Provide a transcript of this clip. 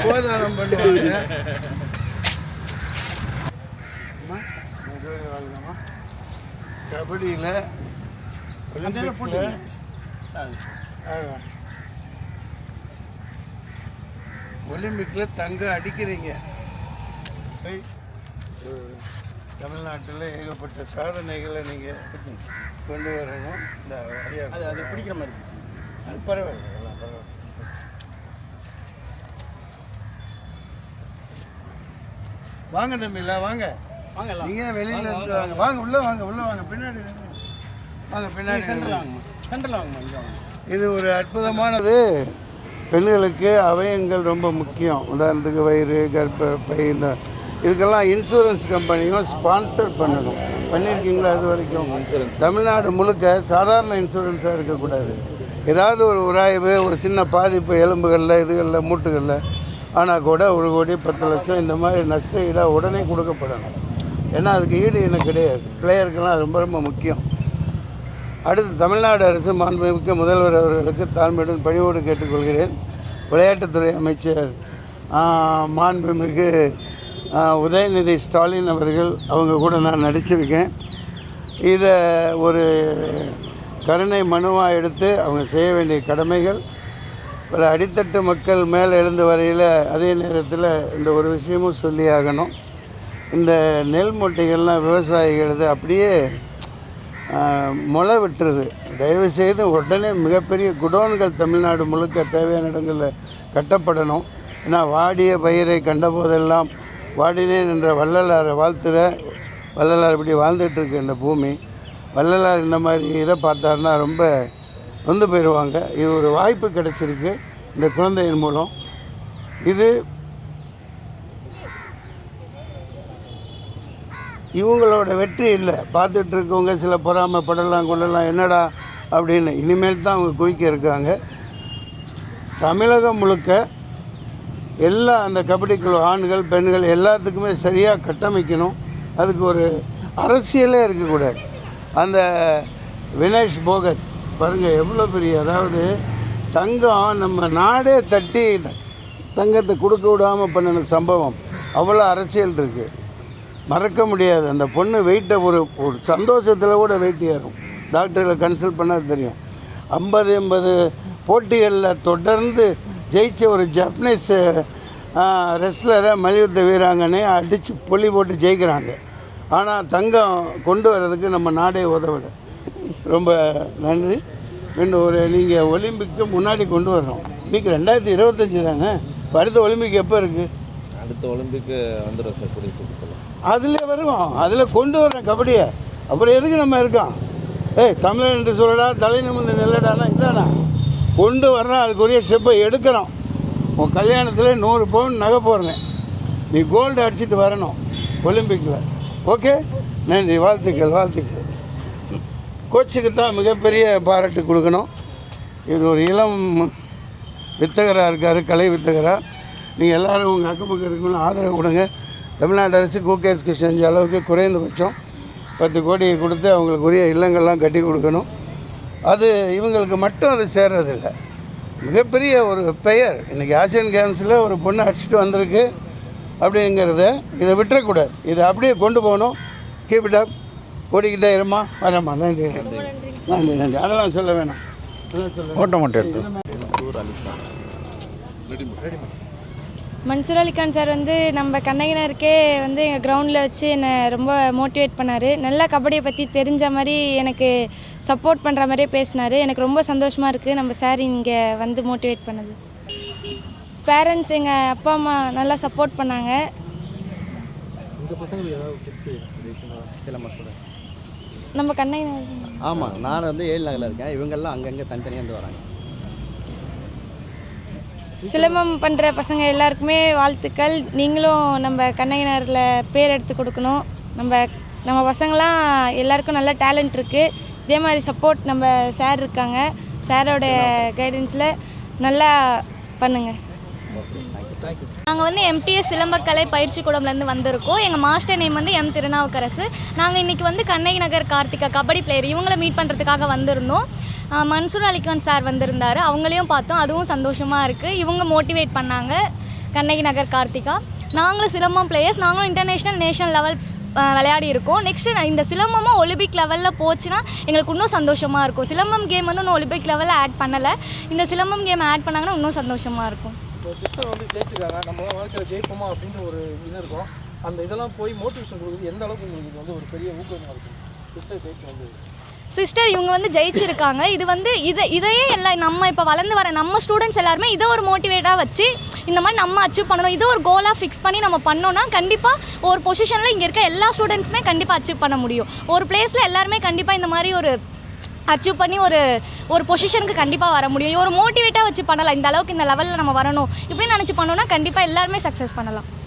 கோதானம் பண்ணுவாங்க. கபடியில் ஒலிம்பிக்கில் தங்கம் அடிக்கிறீங்க. தமிழ்நாட்டில் ஏகப்பட்ட சாதனைகளை நீங்கள் கொண்டு வரணும். இந்த அது பிடிக்கிற மாதிரி. அது பரவாயில்ல அதெல்லாம் பரவாயில்ல வாங்க தம்பில வாங்க. நீங்க வெளியில இருந்து வாங்க. வாங்க. உள்ள வாங்க உள்ள வாங்க. பின்னாடி வாங்க. வாங்க பின்னாடி சென்டரில் வாங்க. இது ஒரு அற்புதமானது. பெண்களுக்கு அவயங்கள் ரொம்ப முக்கியம். உதாரணத்துக்கு வயிறு கர்ப்பப்பை இந்த இதுக்கெல்லாம் இன்சூரன்ஸ் கம்பெனியும் ஸ்பான்சர் பண்ணணும். பண்ணியிருக்கீங்களா இது வரைக்கும்? தமிழ்நாடு முழுக்க சாதாரண இன்சூரன்ஸாக இருக்கக்கூடாது. ஏதாவது ஒரு உராய்வு ஒரு சின்ன பாதிப்பு எலும்புகளில் இதுகளில் மூட்டுகளில் ஆனால் கூட ஒரு கோடி பத்து லட்சம் இந்த மாதிரி நஷ்ட ஈடாக உடனே கொடுக்கப்படணும். ஏன்னா அதுக்கு ஈடு எனக்கு கிடையாது. பிளேயருக்கெல்லாம் ரொம்ப ரொம்ப முக்கியம். அடுத்து தமிழ்நாடு அரசு மாண்புமிக்க முதல்வர் அவர்களுக்கு தாழ்மையுடன் பணிவோடு கேட்டுக்கொள்கிறேன். விளையாட்டுத்துறை அமைச்சர் மாண்புமிகு உதயநிதி ஸ்டாலின் அவர்கள் அவங்க கூட நான் நடிச்சிருக்கேன். இதை ஒரு கருணை மனுவாக எடுத்து அவங்க செய்ய வேண்டிய கடமைகள் பல அடித்தட்டு மக்கள் மேலே எழுந்து வரையில் அதே நேரத்தில் இந்த ஒரு விஷயமும் சொல்லி ஆகணும். இந்த நெல் மூட்டைகள்லாம் விவசாயிகளது அப்படியே முளை விட்டுருது. தயவு செய்து உடனே மிகப்பெரிய குடோன்கள் தமிழ்நாடு முழுக்க தேவையான இடங்களில் கட்டப்படணும். ஏன்னா வாடிய பயிரை கண்டபோதெல்லாம் வாடினேன் என்ற வள்ளலாரை வாழ்த்துற வள்ளலார் இப்படி வாழ்ந்துட்டுருக்கு இந்த பூமி. வள்ளலார் இந்த மாதிரி இதை பார்த்தாருன்னா ரொம்ப வந்து போயிடுவாங்க. இது ஒரு வாய்ப்பு கிடைச்சிருக்கு. இந்த குழந்தையின் மூலம். இது இவங்களோட வெற்றி இல்லை. பார்த்துட்டு இருக்கவங்க சில பொறாமைப்படலாம் கொள்ளலாம் என்னடா அப்படின்னு இனிமேல் தான் அவங்க குவிக்க இருக்காங்க. தமிழகம் முழுக்க எல்லா அந்த கபடி குழு ஆண்கள் பெண்கள் எல்லாத்துக்குமே சரியாக கட்டமைக்கணும். அதுக்கு ஒரு அரசியலே இருக்கக்கூடாது. அந்த வினேஷ் போகத் பாருங்கள் எவ்வளோ பெரிய அதாவது தங்கம் நம்ம நாடே தட்டி தங்கத்தை கொடுக்க விடாமல் பண்ணின சம்பவம். அவ்வளோ அரசியல் இருக்குது மறக்க முடியாது. அந்த பொண்ணு வெயிட்டை ஒரு ஒரு சந்தோஷத்தில் கூட வெயிட் ஏறும். டாக்டர்களை கன்சல்ட் பண்ணால் தெரியும். ஐம்பது எண்பது போட்டிகளில் தொடர்ந்து ஜெயித்த ஒரு ஜப்பனீஸ் ரெஸ்லரை மல்யுத்த வீராங்கனை அடித்து பொலி போட்டு ஜெயிக்கிறாங்க. ஆனால் தங்கம் கொண்டு வர்றதுக்கு நம்ம நாடே உதவலை. ரொம்ப நன்றி. இன்னும் ஒரு நீங்கள் ஒலிம்பிக்கு முன்னாடி கொண்டு வரணும். இன்றைக்கி ரெண்டாயிரத்தி இருபத்தஞ்சி தானே? இப்ப அடுத்த ஒலிம்பிக் எப்போ இருக்குது அடுத்த ஒலிம்பிக்கு வந்துடும் சார் கூடிய சீக்கிரத்தில். அதில் வருவோம். அதில் கொண்டு வரேன் கபடியை. அப்புறம் எதுக்கு நம்ம இருக்கோம்? ஏய் தமிழன் என்று சொல்லடா தலை நிமிர்ந்து நெல்லடானா இதானா? கொண்டு வர்றேன் அதுக்குரிய ஸ்டெப்பை எடுக்கிறோம். உன் கல்யாணத்தில் நூறு பவுன் நகை போடுறேன். நீ கோல்டு அடிச்சிட்டு வரணும் ஒலிம்பிக்கில் ஓகே நன்றி வாழ்த்துக்கள் வாழ்த்துக்கள். கோச்சுக்கு தான் மிகப்பெரிய பாராட்டு கொடுக்கணும். இது ஒரு இளம் வித்தகராக இருக்கார் கலை வித்தகராக நீங்கள் எல்லோரும் உங்கள் அக்கம் பக்கம் இருக்கணும் ஆதரவு கொடுங்க. தமிழ்நாடு அரசு கோகேஸ்க்கு செஞ்ச அளவுக்கு குறைந்தபட்சம் பத்து கோடியை கொடுத்து அவங்களுக்கு உரிய இல்லங்கள்லாம் கட்டி கொடுக்கணும். அது இவங்களுக்கு மட்டும் அது சேர்றதில்லை. மிகப்பெரிய ஒரு பெயர். இன்றைக்கி ஆசியன் கேம்ஸில் ஒரு பொண்ணு அடிச்சுட்டு வந்திருக்கு அப்படிங்கிறத இதை விட்டுறக்கூடாது. இதை அப்படியே கொண்டு போகணும். கீப் இட் அப் ஓடிக்கிட்டே இருமா? வரேம்மா நன்றி. நன்றி நன்றி. அதெல்லாம் சொல்ல வேணாம். ஓட்ட மட்டும் எடுத்து. மன்சூர் அலிகான் சார் வந்து நம்ம கண்ணகினருக்கே வந்து எங்கள் கிரவுண்டில் வச்சு என்னை ரொம்ப மோட்டிவேட் பண்ணார். நல்லா கபடியை பற்றி தெரிஞ்ச மாதிரி எனக்கு சப்போர்ட் பண்ணுற மாதிரியே பேசினார். எனக்கு ரொம்ப சந்தோஷமாக இருக்குது நம்ம சார் இங்கே வந்து மோட்டிவேட் பண்ணது. பேரண்ட்ஸ் எங்கள் அப்பா அம்மா நல்லா சப்போர்ட் பண்ணாங்க. உங்கள் பசங்களுக்கு ஏதாவது டிப்ஸு சிலம்பம் சொல்கிறேன் நம்ம கண்ணகினர் ஆமாம் நான் வந்து ஏழு நகரில் இருக்கேன். இவங்கெல்லாம் அங்கங்கே தனித்தனியாக வந்து வராங்க. சிலம்பம் பண்ணுற பசங்க எல்லாருக்குமே வாழ்த்துக்கள். நீங்களும் நம்ம கண்ணகினரில் பேர் எடுத்து கொடுக்கணும். நம்ம நம்ம பசங்களாம் எல்லாருக்கும் நல்ல டேலண்ட் இருக்குது இதே மாதிரி சப்போர்ட் நம்ம சார் இருக்காங்க. சாரோட கைடன்ஸில் நல்லா பண்ணுங்கள் நாங்கள் வந்து எம்டிஎஸ் சிலம்பக்கலை பயிற்சி கூடம்லேருந்து வந்திருக்கோம். எங்கள் மாஸ்டர் நேம் வந்து எம் திருநாவுக்கரசு. நாங்கள் இன்றைக்கி வந்து கண்ணகி நகர் கார்த்திகா கபடி பிளேயர் இவங்கள மீட் பண்ணுறதுக்காக வந்திருந்தோம். மன்சூர் அலிகான் சார் வந்திருந்தார். அவங்களையும் பார்த்தோம். அதுவும் சந்தோஷமாக இருக்குது இவங்க மோட்டிவேட் பண்ணாங்க கண்ணகி நகர் கார்த்திகா. நாங்களும் சிலம்பம் பிளேயர்ஸ் நாங்களும் இன்டர்நேஷ்னல் நேஷனல் லெவல் விளையாடி இருக்கோம். நெக்ஸ்ட்டு இந்த சிலம்பமும் ஒலிம்பிக் லெவலில் போச்சுன்னா எங்களுக்கு இன்னும் சந்தோஷமாக இருக்கும். சிலம்பம் கேம் வந்து இன்னும் ஒலிம்பிக் லெவலில் ஆட் பண்ணலை. இந்த சிலம்பம் கேம் ஆட் பண்ணாங்கன்னா இன்னும் சந்தோஷமாக இருக்கும். இப்போ சிஸ்டர் வந்து ஜெயிச்சிருக்காங்க. நம்மளாம் வாழ்க்கையில் ஜெயிப்போமா அப்படின்ற ஒரு இது இருக்கும். அந்த இதெல்லாம் போய் மோட்டிவேஷன் கொடுக்குது எந்த அளவுக்கு உங்களுக்கு இது வந்து ஒரு பெரிய ஊக்கமாக இருக்கும்? சிஸ்டர் ஜெயிச்சு வந்து சிஸ்டர் இவங்க வந்து ஜெயிச்சிருக்காங்க. இது வந்து இதை இதையே எல்லாம் நம்ம இப்போ வளர்ந்து வர நம்ம ஸ்டூடெண்ட்ஸ் எல்லாருமே இதை ஒரு மோட்டிவேட்டாக வச்சு இந்த மாதிரி நம்ம அச்சீவ் பண்ணணும். இது ஒரு கோலாக ஃபிக்ஸ் பண்ணி நம்ம பண்ணோன்னா கண்டிப்பாக ஒரு பொசிஷனில் இங்கே இருக்க எல்லா ஸ்டூடெண்ட்ஸுமே கண்டிப்பாக அச்சீவ் பண்ண முடியும். ஒரு பிளேஸில் எல்லாருமே கண்டிப்பாக இந்த மாதிரி ஒரு அச்சீவ் பண்ணி ஒரு ஒரு பொசிஷனுக்கு கண்டிப்பாக வர முடியும். ஒரு மோட்டிவேட்டாக வச்சு பண்ணலாம். இந்த அளவுக்கு இந்த லெவலில் நம்ம வரணும். இப்படின்னு நினச்சி பண்ணோன்னா கண்டிப்பாக எல்லாருமே சக்ஸஸ் பண்ணலாம்.